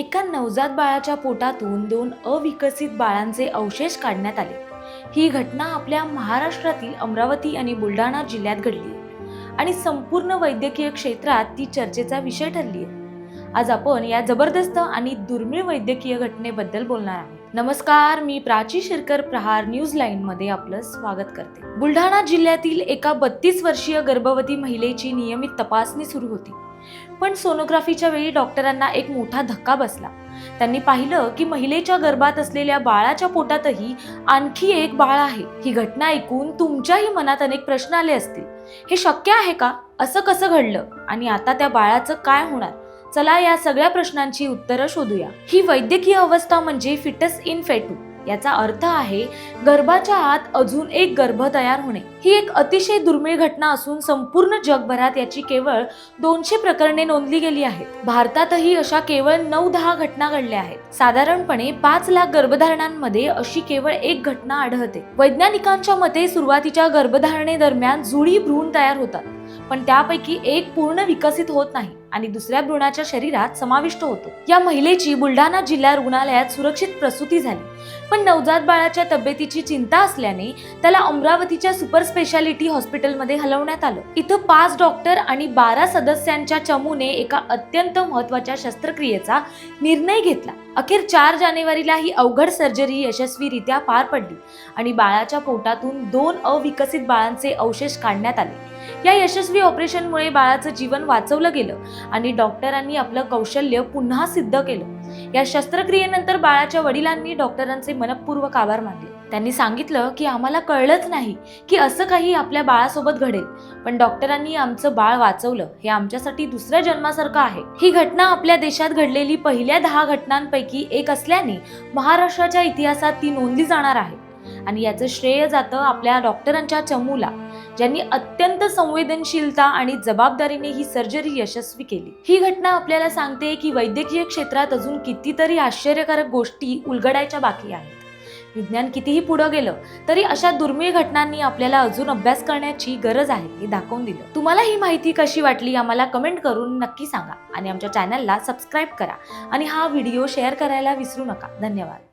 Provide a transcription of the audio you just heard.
एका नवजात बाळाच्या पोटातून दोन अविकसित बाळांचे अवशेष काढण्यात आले. ही घटना आपल्या महाराष्ट्रातील अमरावती आणि बुलढाणा जिल्ह्यात घडली आणि संपूर्ण वैद्यकीय क्षेत्रात ती चर्चेचा विषय ठरली आहे. आज आपण या जबरदस्त आणि दुर्मिळ वैद्यकीय घटनेबद्दल बोलणार आहोत. नमस्कार मी प्राची शिरकर प्रहार न्यूज लाईन मध्ये आपलं स्वागत करते. बुलढाणा जिल्ह्यातील एका बत्तीस वर्षीय गर्भवती महिलेची नियमित तपासणी सुरू होती. पण सोनोग्राफीच्या वेळी डॉक्टरांना एक मोठा धक्का बसला. त्यांनी पाहिलं की महिलेच्या गर्भात असलेल्या बाळाच्या पोटातही आणखी एक बाळ आहे. ही घटना ऐकून तुमच्याही मनात अनेक प्रश्न आले असतील. हे शक्य आहे का? असं कसं घडलं? आणि आता त्या बाळाचं काय होणार? चला या सगळ्या प्रश्नांची उत्तरं शोधूया. ही वैद्यकीय अवस्था म्हणजे फिटस इन फेटू. याचा अर्थ आहे गर्भाच्या आत अजून एक गर्भ तयार होणे. ही एक अतिशय दुर्मिळ घटना असून संपूर्ण जगभरात याची केवळ दोनशे प्रकरणे नोंदली गेली आहेत. भारतातही अशा केवळ नऊ दहा घटना घडल्या आहेत. साधारणपणे पाच लाख गर्भधारणांमध्ये अशी केवळ एक घटना आढळते. वैज्ञानिकांच्या मते सुरुवातीच्या गर्भधारणेदरम्यान जुळी भ्रूण तयार होतात पण त्यापैकी एक पूर्ण विकसित होत नाही. आणि दुसऱ्या भ्रूणाच्या शरीरात समाविष्ट होतो. या महिलेची बुलढाणा जिल्हा रुग्णालयात सुरक्षित प्रसूती झाली. पण नवजात बाळाच्या तब्येतीची चिंता असल्याने त्याला अमरावतीच्या सुपर स्पेशालिटी हॉस्पिटलमध्ये हलवण्यात आलं. इथं पाच डॉक्टर आणि बारा सदस्यांच्या चमूने एका अत्यंत महत्त्वाच्या शस्त्रक्रियेचा निर्णय घेतला. अखेर चार जानेवारीला ही अवघड सर्जरी यशस्वीरित्या पार पडली आणि बाळाच्या पोटातून दोन अविकसित बाळांचे अवशेष काढण्यात आले. या यशस्वी ऑपरेशनमुळे बाळाचं जीवन वाचवलं गेलं आणि डॉक्टरांनी आपलं कौशल्य पुन्हा सिद्ध केलं. या शस्त्रक्रियेनंतर बाळाच्या वडिलांनी डॉक्टरांचे मनपूर्वक आभार मानले. त्यांनी सांगितलं की आम्हाला कळलंच नाही की असं काही आपल्या बाळासोबत घडेल. पण डॉक्टरांनी आमचं बाळ वाचवलं. हे आमच्यासाठी दुसऱ्या जन्मासारखं आहे. ही घटना आपल्या देशात घडलेली पहिल्या दहा घटनांपैकी एक असल्याने महाराष्ट्राच्या इतिहासात ती नोंदली जाणार आहे. आणि याचं श्रेय जातं आपल्या डॉक्टरांच्या चमूला. ज्यांनी अत्यंत संवेदनशीलता आणि जबाबदारीने ही सर्जरी यशस्वी केली. ही घटना आपल्याला सांगते की वैद्यकीय क्षेत्रात अजून कितीतरी आश्चर्यकारक गोष्टी उलगडायच्या बाकी आहेत. विज्ञान कितीही पुढं गेलं तरी अशा दुर्मिळ घटनांनी आपल्याला अजून अभ्यास करण्याची गरज आहे हे दाखवून दिलं. तुम्हाला ही माहिती कशी वाटली आम्हाला कमेंट करून नक्की सांगा. आणि आमच्या चॅनलला सबस्क्राईब करा. आणि हा व्हिडिओ शेअर करायला विसरू नका. धन्यवाद.